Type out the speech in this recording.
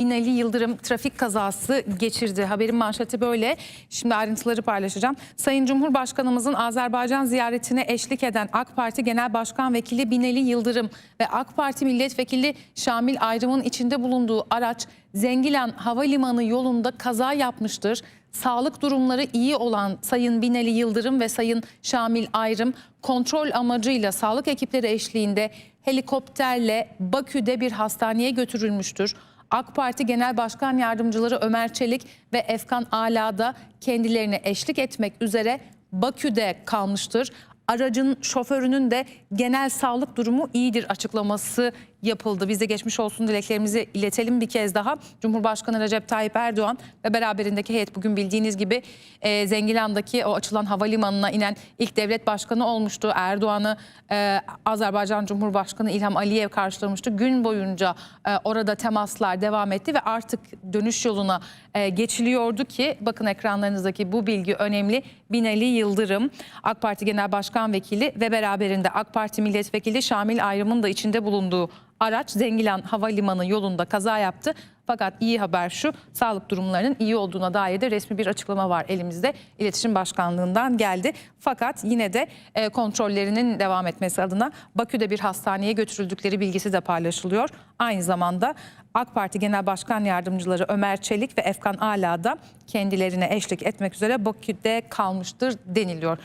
Binali Yıldırım trafik kazası geçirdi. Haberin manşeti böyle. Şimdi ayrıntıları paylaşacağım. Sayın Cumhurbaşkanımızın Azerbaycan ziyaretine eşlik eden AK Parti Genel Başkan Vekili Binali Yıldırım ve AK Parti Milletvekili Şamil Ayrım'ın içinde bulunduğu araç Zengilan Havalimanı yolunda kaza yapmıştır. Sağlık durumları iyi olan Sayın Binali Yıldırım ve Sayın Şamil Ayrım kontrol amacıyla sağlık ekipleri eşliğinde helikopterle Bakü'de bir hastaneye götürülmüştür. AK Parti Genel Başkan Yardımcıları Ömer Çelik ve Efkan Ala'da kendilerine eşlik etmek üzere Bakü'de kalmıştır. Aracın şoförünün de genel sağlık durumu iyidir açıklaması yapıldı. Biz de geçmiş olsun dileklerimizi iletelim bir kez daha. Cumhurbaşkanı Recep Tayyip Erdoğan ve beraberindeki heyet bugün bildiğiniz gibi e, Zengilan'daki o açılan havalimanına inen ilk devlet başkanı olmuştu. Erdoğan'ı e, Azerbaycan Cumhurbaşkanı İlham Aliyev karşılamıştı. Gün boyunca e, orada temaslar devam etti ve artık dönüş yoluna e, geçiliyordu ki bakın ekranlarınızdaki bu bilgi önemli. Binali Yıldırım AK Parti Genel Başkan Vekili ve beraberinde AK Parti Milletvekili Şamil Ayrım'ın da içinde bulunduğu araç Zengilan Havalimanı yolunda kaza yaptı. Fakat iyi haber şu sağlık durumlarının iyi olduğuna dair de resmi bir açıklama var elimizde. İletişim Başkanlığı'ndan geldi. Fakat yine de e, kontrollerinin devam etmesi adına Bakü'de bir hastaneye götürüldükleri bilgisi de paylaşılıyor. Aynı zamanda AK Parti Genel Başkan Yardımcıları Ömer Çelik ve Efkan Ala da kendilerine eşlik etmek üzere Bakü'de kalmıştır deniliyor.